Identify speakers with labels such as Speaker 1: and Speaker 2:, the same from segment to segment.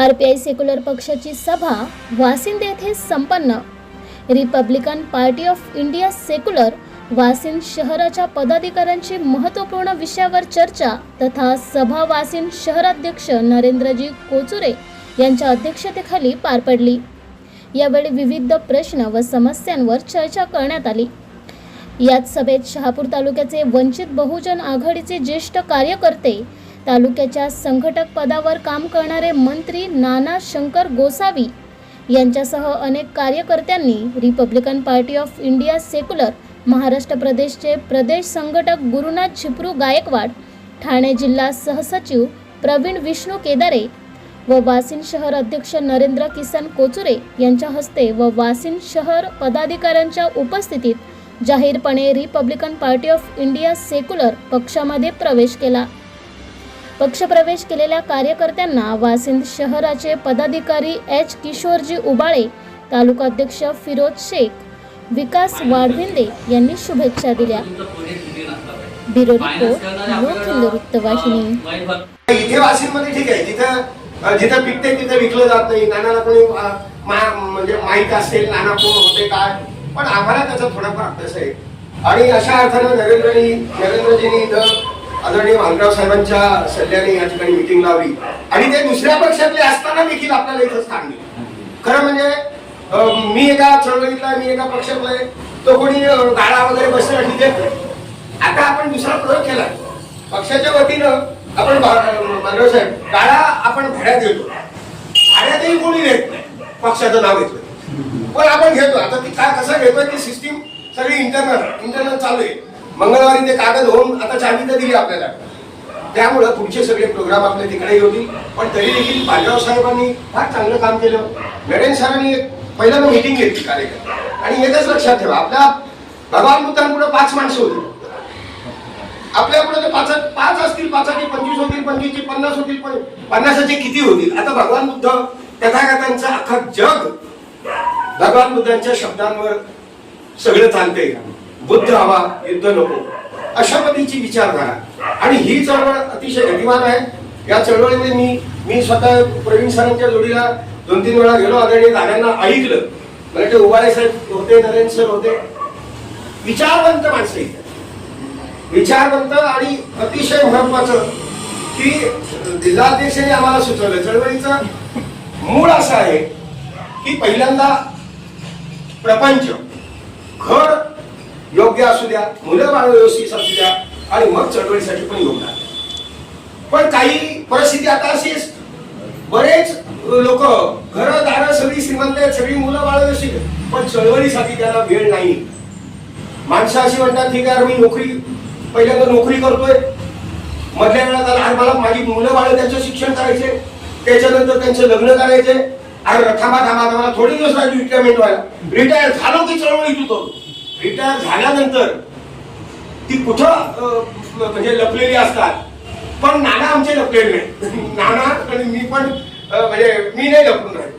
Speaker 1: R P I secular पक्षाची सभा वासिंद येथे संपन्न. Republican party of India secular Vasind शहराच्या पदाधिकाऱ्यांची महत्त्वपूर्ण विषयावर चर्चा तथा सभा वासिंद शहराध्यक्ष नरेंद्रजी कोचुरे यांच्या अध्यक्षतेखाली पार पडली. यावेळी विविध प्रश्न व समस्यांवर चर्चा करण्यात आली. याच सभेत शहापूर तालुक्याचे वंचित बहुजन आघाडीचे ज्येष्ठ कार्यकर्ते तालुक्याच्या संघटक पदावर काम करणारे मंत्री नाना शंकर गोसावी यांच्यासह अनेक कार्यकर्त्यांनी Republican party of India secular Maharashtra प्रदेशचे प्रदेश संघटक गुरुनाथ छिपरू गायकवाड ठाणे जिल्हा सहसचिव प्रवीण विष्णू केदारे व वासिन शहर अध्यक्ष नरेंद्र किसन कोचुरे यांच्या हस्ते व वासिन शहर पदाधिकाऱ्यांच्या उपस्थितीत जाहीरपणे Republican party of India secular पक्षामध्ये प्रवेश केला. पक्षप्रवेश केलेल्या कार्यकर्त्यांना वासिंद शहराचे पदाधिकारी एच. किशोरजी उबाळे तालुकाध्यक्ष फिरोज शेख विकास वाढविंदे यांनी शुभेच्छा दिल्या. ब्युरो रिपोर्ट वृत्तवाहिनी.
Speaker 2: इथे वाशिममध्ये ठीक आहे. जिथं जिथं पिकते तिथं विकलं जात नाही. नानाला कोणी म्हणजे माहीत असेल नाना कोण होते काय? पण आम्हाला त्याचा थोडाफार अभ्यास आहे. आणि अशा अर्थानं नरेंद्रनी नरेंद्रजींनी इथं आदरणीय मानराव साहेबांच्या सल्ल्याने या ठिकाणी मिटिंग लावली. आणि ते दुसऱ्या पक्षातले असताना देखील आपल्याला इथं स्थान दिलं खरं म्हणजे मी एका चळवळीतला मी एका पक्षातला तो कोणी गाळा वगैरे बसणं ठीक आहे आता आपण दुसरा प्रयोग केला. पक्षाच्या वतीनं आपण मानव साहेब गाळा आपण भाड्यात घेतो भाड्यातही कोणी घेत नाही. पक्षाचं नाव घेतलं. पण आपण घेतो. आता ती काय कसं घेतोय ती सिस्टीम सगळी इंटरनल इंटरनल चालू आहे. मंगळवारी ते कागद होऊन आता चावी तर दिली आपल्याला. त्यामुळं पुढचे सगळे प्रोग्राम आपल्या तिकडेही होतील पण तरी देखील पांडव साहेबांनी फार चांगलं काम केलं. नरेन सरांनी एक पहिल्यांदा मिटिंग घेतली कार्यक्रम. आणि एकच लक्षात ठेवा आपल्या भगवान बुद्धांपुढे पाच माणसं होती. आपल्यापुढे पाच पाच असतील पाचाचे पंचवीस होतील पंचवीसचे पन्नास होतील पण पन्नासाचे किती होतील? आता भगवान बुद्ध तथागतांचं अख्खं जग भगवान बुद्धांच्या शब्दांवर सगळं चालतंय. बुद्ध हवा युद्ध नको. अशा पद्धतीची विचारधारा. आणि ही चळवळ अतिशय गतिमान आहे. या चळवळीमध्ये मी मी स्वतः प्रवीण सरांच्या जोडीला दोन तीन वेळा गेलो. आदरणीय दादांना ऐकलं. म्हणजे उभारे उबाळे साहेब होते नरेंद्र सर होते. विचारवंत माणसे विचारवंत आणि अतिशय महत्वाचं की जिल्हाध्यक्षांनी आम्हाला सुचवलं. चळवळीचं मूळ असं आहे की पहिल्यांदा प्रपंच योग्य असू द्या मुलं बाळ व्यवस्थित असू द्या आणि मग चळवळीसाठी पण योगदान पण काही परिस्थिती आता अशी बरेच लोक घर दार सगळी श्रीमंत आहेत सगळी मुलं बाळ व्यवस्थित पण चळवळीसाठी त्याला वेळ नाही. माणसं अशी म्हणतात ठीक आहे मी नोकरी पहिल्यांदा नोकरी करतोय. मधल्या वेळात आला, अरे मला माझी मुलं बाळ त्यांचं शिक्षण करायचे त्याच्यानंतर त्यांचं लग्न करायचे अरे थांबा थांबा थांबा थोडे दिवस राहिले रिटायरमेंट व्हायला. रिटायर झालो की चळवळीत होतो रिटायर झाल्यानंतर ती कुठं म्हणजे लपलेली असतात. पण नाना आमचे लपलेले नाही नाना आणि मी पण म्हणजे मी नाही लपून राहील.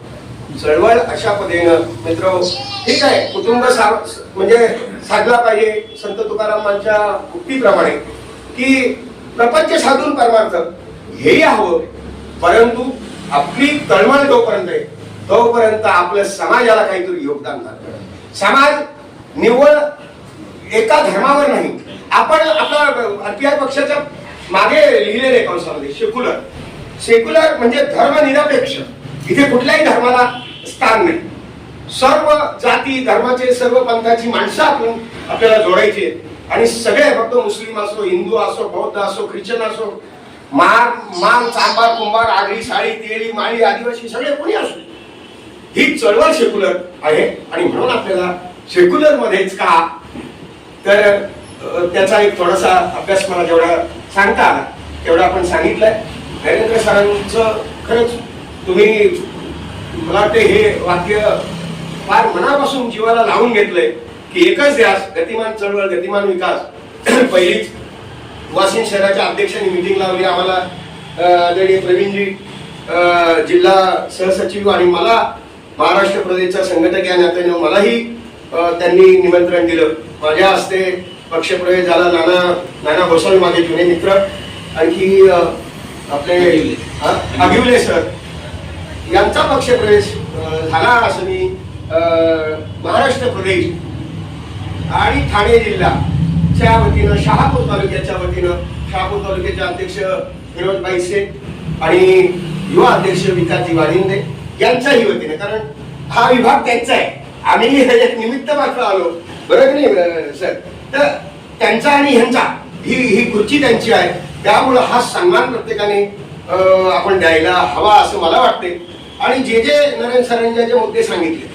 Speaker 2: चळवळ अशा पद्धतीनं मित्र ठीक आहे कुटुंब सा म्हणजे साधला पाहिजे संत तुकारामांच्या उक्तीप्रमाणे की प्रपंच साधून परमार्थ हेही हवं. परंतु आपली तळमळ जोपर्यंत आहे तोपर्यंत आपल्या समाजाला काहीतरी योगदान झालं समाज निव्वळ एका धर्मावर नाही. आपण आपला आरपीआय पक्षाच्या मागे लिहिलेले आहे कंसामध्ये सेक्युलर. सेक्युलर म्हणजे धर्मनिरपेक्ष. इथे कुठल्याही धर्माला स्थान नाही. सर्व जाती धर्माचे सर्व पंथाची माणसं आपण आपल्याला जोडायची आणि सगळे फक्त मुस्लिम असो हिंदू असो बौद्ध असो ख्रिश्चन असो मार मान चांबार कुंभार आगरी साळी तेळी माळी आदिवासी सगळे कोणी असो. ही चळवळ सेक्युलर आहे. आणि म्हणून आपल्याला सेक्युलर मध्येच का? तर त्याचा एक थोडासा अभ्यास मला जेवढा सांगता आला तेवढा आपण सांगितलंय. नरेंद्र सरांचं खरंच तुम्ही मला वाटते हे वाक्य फार मनापासून जीवाला लावून घेतलंय की एकच ध्यास गतिमान चळवळ गतिमान विकास. पहिलीच वाशिम शहराच्या अध्यक्षांनी मिटिंग लावली. आम्हाला आदरणीय प्रवीणजी जिल्हा सहसचिव आणि मला महाराष्ट्र प्रदेशचा संघटक या नात्याने मलाही त्यांनी निमंत्रण दिलं. माझ्या हस्ते पक्षप्रवेश झाला नाना नाना गोसावी माझे जुने मित्र. आणखी आपले अगिवले सर. यांचा पक्षप्रवेश झाला असं मी अं, महाराष्ट्र प्रदेश आणि ठाणे जिल्ह्याच्या वतीनं शहापूर तालुक्याच्या वतीनं शहापूर तालुक्याचे अध्यक्ष विनोदबाई शेठ आणि युवा अध्यक्ष विकासजी वाणिंदे यांच्याही वतीने. कारण हा विभाग त्यांचा आहे. आम्ही हे निमित्त मात्र आलो. बरोबर नाही सर? तर त्यांचा आणि ह्यांचा ही ही खुर्ची त्यांची आहे. त्यामुळं हा सन्मान प्रत्येकाने आपण द्यायला हवा असं मला वाटते. आणि जे जे नरेंद्र सरांच्या जे मुद्दे सांगितले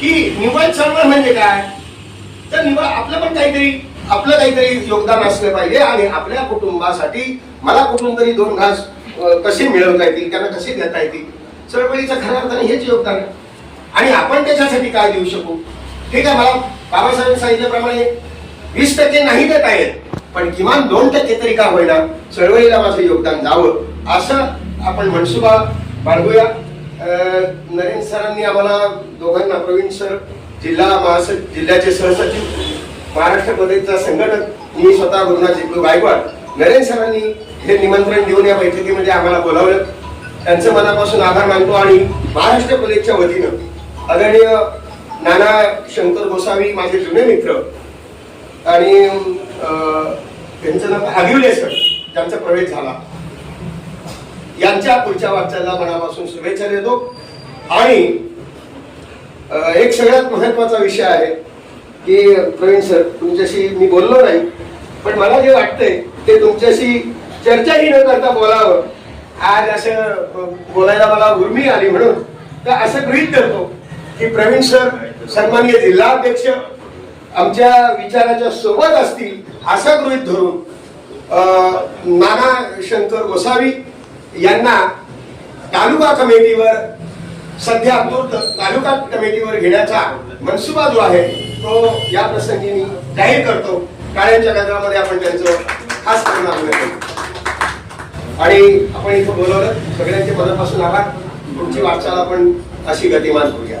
Speaker 2: की निवड चळवळ म्हणजे काय? तर निवड आपलं पण काहीतरी आपलं काहीतरी योगदान असलं पाहिजे आणि आपल्या कुटुंबासाठी मला कुठून तरी दोन घास कसे मिळवता येतील त्यांना कसे देता येतील? चळवळीचं खऱ्या अर्थाने हेच योगदान आहे. आणि आपण त्याच्यासाठी काय देऊ शकू? ठीक आहे मला बाबासाहेब सांगितल्याप्रमाणे वीस टक्के नाही देता येत पण किमान दोन टक्के तरी का होईना चळवळीला माझं योगदान जावं असं आपण मनसुबा बाळगूया. नरेंद्र सरांनी आम्हाला दोघांना प्रवीण सर जिल्हा महासचिव जिल्ह्याचे सहसचिव महाराष्ट्र प्रदेशचा संघटक मी स्वतः गुरुनाथ जिल्लू गायकवाड नरेंद्र सरांनी हे निमंत्रण देऊन या बैठकीमध्ये आम्हाला बोलावलं. त्यांचं मनापासून आभार मानतो आणि महाराष्ट्र प्रदेशच्या वतीनं आदरणीय नाना शंकर गोसावी माझे जुने मित्र आणि अं, त्यांचं नाव भागिवले सर त्यांचा प्रवेश झाला. यांच्या पुढच्या वाटचाला मनापासून शुभेच्छा देतो. आणि एक सगळ्यात महत्त्वाचा विषय आहे की प्रवीण सर तुमच्याशी मी बोललो नाही पण मला जे वाटतंय ते तुमच्याशी चर्चाही न करता बोलावं. आज असं बोलायला मला उर्मी आली म्हणून तर असं गृहित धरतो. की प्रवीण सर सन्माननीय जिल्हाध्यक्ष आमच्या विचाराच्या सोबत असतील असं गृहित धरून अं, नाना शंकर गोसावी यांना तालुका कमिटीवर सध्या तालुका कमिटीवर घेण्याचा मनसुबा जो आहे तो या प्रसंगी मी जाहीर करतो. टाळ्यांच्या गजरामध्ये आपण त्यांचं खास करून आणि आपण इथं बोलवलं सगळ्यांचे मनापासून आभार. तुमची वाटचाल आपण अशी गतिमान करूया.